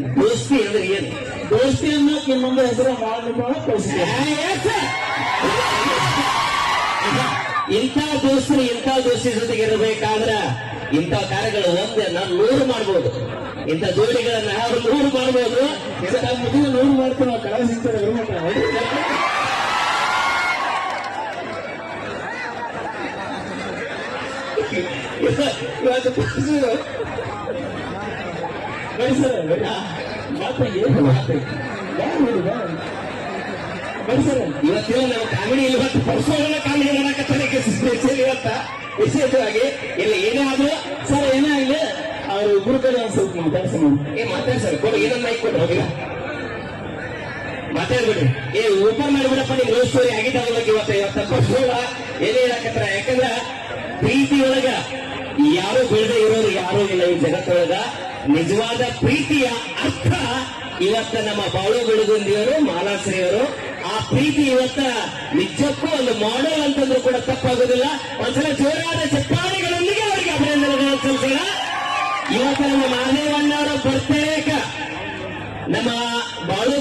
ದೋಸ್ತಿ ಅಂದ್ರೆ ಏನು? ದೋಸ್ತಿಯನ್ನ ಇನ್ನೊಂದು ಹೆಸರು ಕಳಿಸಿದೆ ಇಂಥ ದೋಸ್ತರು ಇಂಥ ದೋಸ್ತಿ ಜೊತೆಗೆ ಇರಬೇಕಾದ್ರ ಇಂಥ ಕಾರ್ಯಗಳು ಒಂದೇ, ನಾನು ನೂರು ಮಾಡ್ಬೋದು. ಇಂಥ ಜೋಡಿಗಳನ್ನ ಅವರು ನೂರು ಮಾಡ್ಬೋದು? ಮದುವೆ ನೂರು ಮಾಡ್ತೀವಿ ನಾವು ಇವತ್ತು ಇವತ್ತೇನು ಕಾಮಿಡಿ ಇವತ್ತು ಪರಸುಗಳನ್ನ ಕಾಮಿಡಿ ಮಾಡಕತ್ತಾನೆ ಸ್ಪೆಷಲ್ ಇವತ್ತ ವಿಶೇಷವಾಗಿ ಇಲ್ಲಿ ಏನೇ ಆದ್ರೂ ಸರ್ ಏನೇ ಆಗಲಿ ಅವ್ರು ಕಡೆ ಒಂದ್ ಸ್ವಲ್ಪ ಮಾತಾಡ್ಸೋಣ ಏ ಮಾತಾಡಿ ಸರ್ ಕೊಡು ಏನನ್ನ ಮೈಕ್ ಕೊಟ್ಟು ಹೋಗಿಲ್ಲ ಮಾತಾಡ್ಬಿಡ್ರಿ ಏ ಓಪನ್ ಮಾಡಿಬಿಡಪ್ಪ ನಿಮ್ ಲವ್ ಸ್ಟೋರಿ ಆಗಿದ್ದಾವಲ್ಲ ಇವತ್ತ ಇವತ್ತ ಪರಸುಗಳ ಏನೇ ಹೇಳಕತ್ತಾರ ಯಾಕಂದ್ರ ಪ್ರೀತಿ ಒಳಗ ಯಾರು ಬೆಳೆದೇ ಇರೋರು ಯಾರು ಇಲ್ಲ ಈ ಜಗತ್ತೊಳಗ ನಿಜವಾದ ಪ್ರೀತಿಯ ಅರ್ಥ ಇವತ್ತ ನಮ್ಮ ಬಾಳು ಬೆಳಗುಂದಿಯವರು ಮಾಲಾಶ್ರೀಯವರು, ಆ ಪ್ರೀತಿ ಇವತ್ತ ನಿಜಕ್ಕೂ ಒಂದು ಮಾಡೆಲ್ ಅಂತಂದ್ರೂ ಕೂಡ ತಪ್ಪಾಗೋದಿಲ್ಲ. ಒಂದ್ಸಲ ಜೋರಾದ ಚಪ್ಪಾಳೆಗಳೊಂದಿಗೆ ಅವರಿಗೆ ಅಭಿನಂದನೆಗಳನ್ನು ಸಲ್ಲಿಸೋಣ. ಇವತ್ತ ನಮ್ಮ ಮಹದೇವಣ್ಣವರ ಬರ್ತೇಕ ನಮ್ಮ ಬಾಳು